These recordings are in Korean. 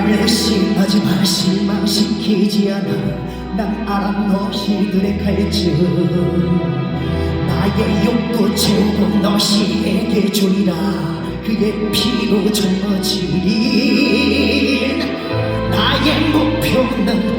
나를 의심하지 마 실망시키지 않아. 난 알아 너희들의 갈증 나의 욕도 채우고 너희에게 주리라. 그의 피로 젊어지린 나의 목표는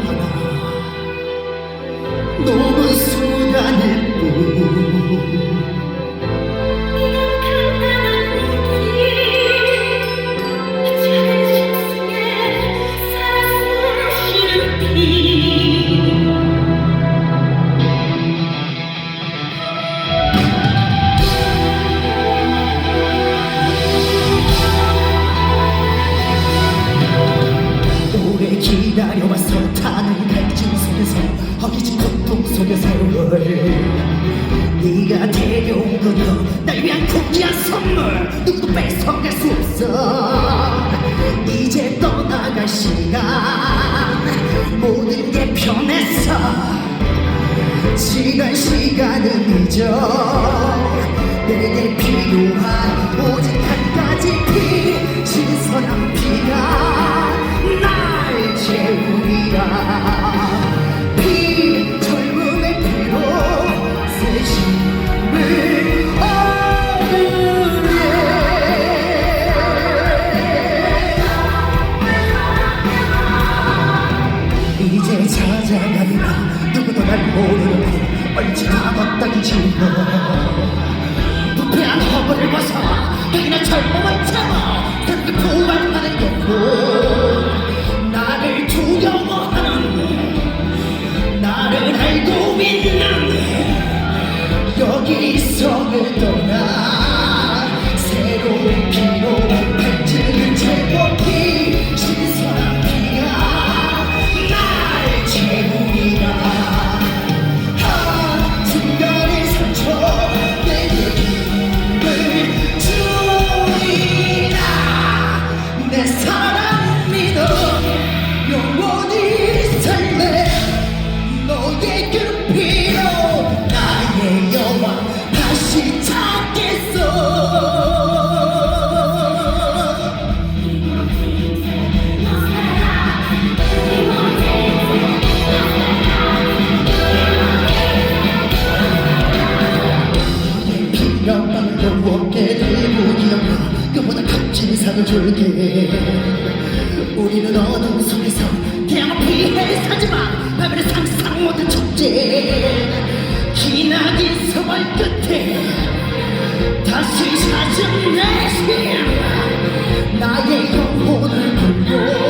거려 날 위한 고귀한 선물. 누구도 뺏어갈 수 없어. 이제 떠나갈 시간. 모든 게 변했어. 지난 시간은 잊어 내게 필요한 얼지나 걷다기 질러. 부패한 허물을 벗어 당연한 젊음을 참아 그렇게 부활하는 게고 나를 두려워하는 나를 알고 있는 여기 성을 떠 어깨 들고 기억나 그보다 값진 상을 줄게. 우리는 어둠 속에서 태양을 피해 사지마. 밤에는 상상 못한 축제 기나긴 세월 끝에 다시 찾은 내심 나의 영혼을 굴고